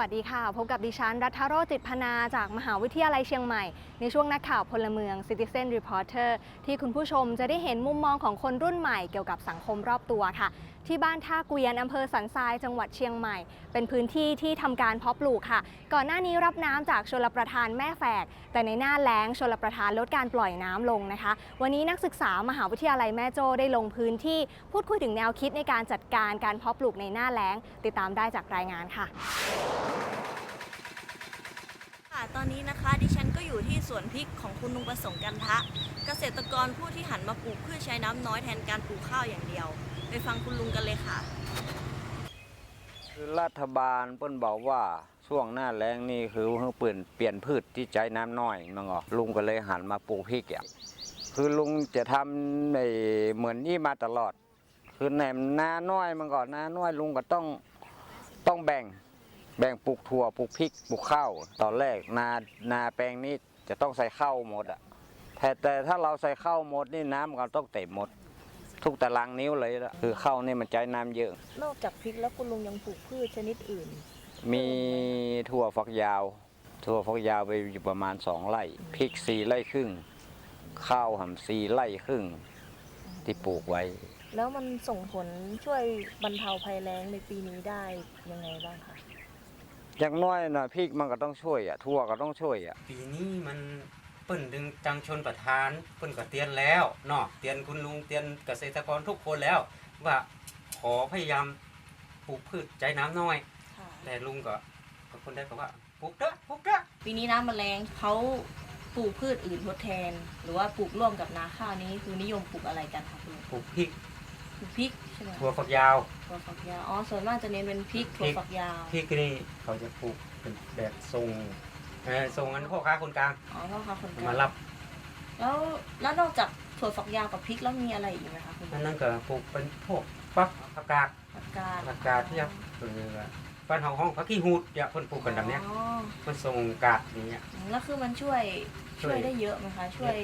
วัสดีค่ะ พบกับดิฉัน รัฐโรจิตพนาจากมหาวิทยาลัยเชียงใหม่ ในช่วงนักข่าวพลเมือง Citizen Reporter ที่คุณผู้ชมจะได้เห็นมุมมองของคนรุ่นใหม่เกี่ยวกับสังคมรอบตัวค่ะ ที่บ้านท่าเกวียนอำเภอสันทรายจังหวัดเชียงใหม่ เป็นพื้นที่ที่ทำการเพาะปลูกค่ะ ก่อนหน้านี้รับน้ำจากชลประทานแม่แฝก แต่ในหน้าแล้งชลประทานลดการปล่อยน้ำลงนะคะ วันนี้นักศึกษามหาวิทยาลัยแม่โจ้ได้ลงพื้นที่พูดคุยถึงแนวคิดในการจัดการการเพาะปลูกในหน้าแล้ง ติดตามได้จากรายงานค่ะ ค่ะ ตอนนี้นะคะดิฉันก็อยู่ที่สวนพริกของคุณลุงประสงค์กันทะ เกษตรกรผู้ที่หันมาปลูกพืชใช้น้ำน้อยแทนการปลูกข้าวอย่างเดียว ไปฟังคุณลุงกันเลยค่ะ คือรัฐบาลเปิ้นบอกว่าช่วงหน้าแล้งนี่คือเพิ่งเปลี่ยนเปลี่ยนพืชที่ใจน้ำน้อยมังอลุงก็เลยหันมาปลูกพริกอะคือลุงจะทำในเหมือนนี่มาตลอด คือในหน้าน้อยมันก่อนหน้าน้อยลุงก็ต้องต้องแบ่ง แบ่งปลูกถั่วปลูกพริกปลูกข้าวตอนแรกนานาแปลงนี้จะต้องใส่ข้าวหมดอะแต่แต่ถ้าเราใส่ข้าวหมดนี่น้ำก็ต้องเต็มหมด ทุกตารางนิ้วเลยละคือข้าวนี่มันใจน้ำเยอะ นอกจากพริกแล้วคุณลุงยังปลูกพืชชนิดอื่น มีถั่วฝักยาว ถั่วฝักยาวไปอยู่ประมาณสองไร่พริกสี่ไร่ครึ่ง ข้าวหำสี่ไร่ครึ่ง ที่ปลูกไว้ แล้วมันส่งผลช่วยบรรเทาภัยแล้งในปีนี้ได้ยังไงบ้างคะ อย่างน้อยนะพริกมันก็ต้องช่วยอะถั่วก็ต้องช่วยอะปีนี้มันเปิ้นดึงจังชนประธานเปิ้นก็เตือนแล้วเนาะเตือนคุณลุงเตือนเกษตรกรทุกคนแล้ว ว่าขอพยายามปลูกพืชใจน้ำน้อยแต่ลุงก็ก็คนได้ก็ว่าปลูกเถอะปลูกเถอะปีนี้น้ำแมลงเขาปลูกพืชอื่นทดแทน หรือว่าปลูกร่วมกับนาข้าวนี้คือนิยมปลูกอะไรกันคะคุณลุงปลูกพริก ปลูกพริกใช่ไหมคะถั่วฝักยาวถั่วฝักยาวอ๋อส่วนมากจะเน้นเป็นพริกถั่วฝักยาวพริกนี่เขาจะปลูกเป็นแบบทรงเออทรงอันพ่อค้าคนกลางอ๋อพ่อค้าคนกลางมารับ แล้วแล้วนอกจากถั่วฝักยาวกับพริกแล้วมีอะไรอีกไหมคะคุณอันนั้นก็ปลูกเป็นพวกฟักผักกาดผักกาดผักกาดที่ยังเออบ้านเฮาห้องผักขี้หูดอย่าเพิ่นปลูกกันแบบเนี้ยอ๋อเพิ่นทรงกาดอย่างเงี้ยแล้วคือมันช่วยช่ช่ววยยได้เยอะไหมคะช่วย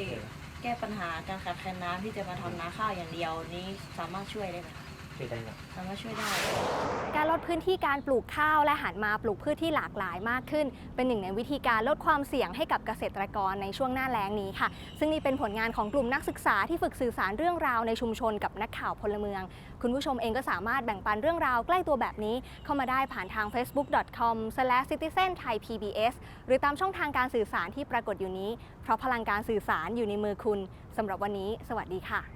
แก้ปัญหาการขาดแคลนน้ำที่จะมาทำนาข้าวอย่างเดียวนี้สามารถช่วยได้ไหมคะ ช่วยได้ครับสามารถช่วยได้ การลดพื้นที่การปลูกข้าวและหันมาปลูกพืชที่หลากหลายมากขึ้น เป็นหนึ่งในวิธีการลดความเสี่ยงให้กับเกษตรกรในช่วงหน้าแล้งนี้ค่ะ ซึ่งนี่เป็นผลงานของกลุ่มนักศึกษาที่ฝึกสื่อสารเรื่องราวในชุมชนกับนักข่าวพลเมือง คุณผู้ชมเองก็สามารถแบ่งปันเรื่องราวใกล้ตัวแบบนี้ เข้ามาได้ผ่านทาง facebook.com/citizenthaipbs หรือตามช่องทางการสื่อสารที่ปรากฏอยู่นี้ เพราะพลังการสื่อสารอยู่ในมือคุณสำหรับวันนี้ สวัสดีค่ะ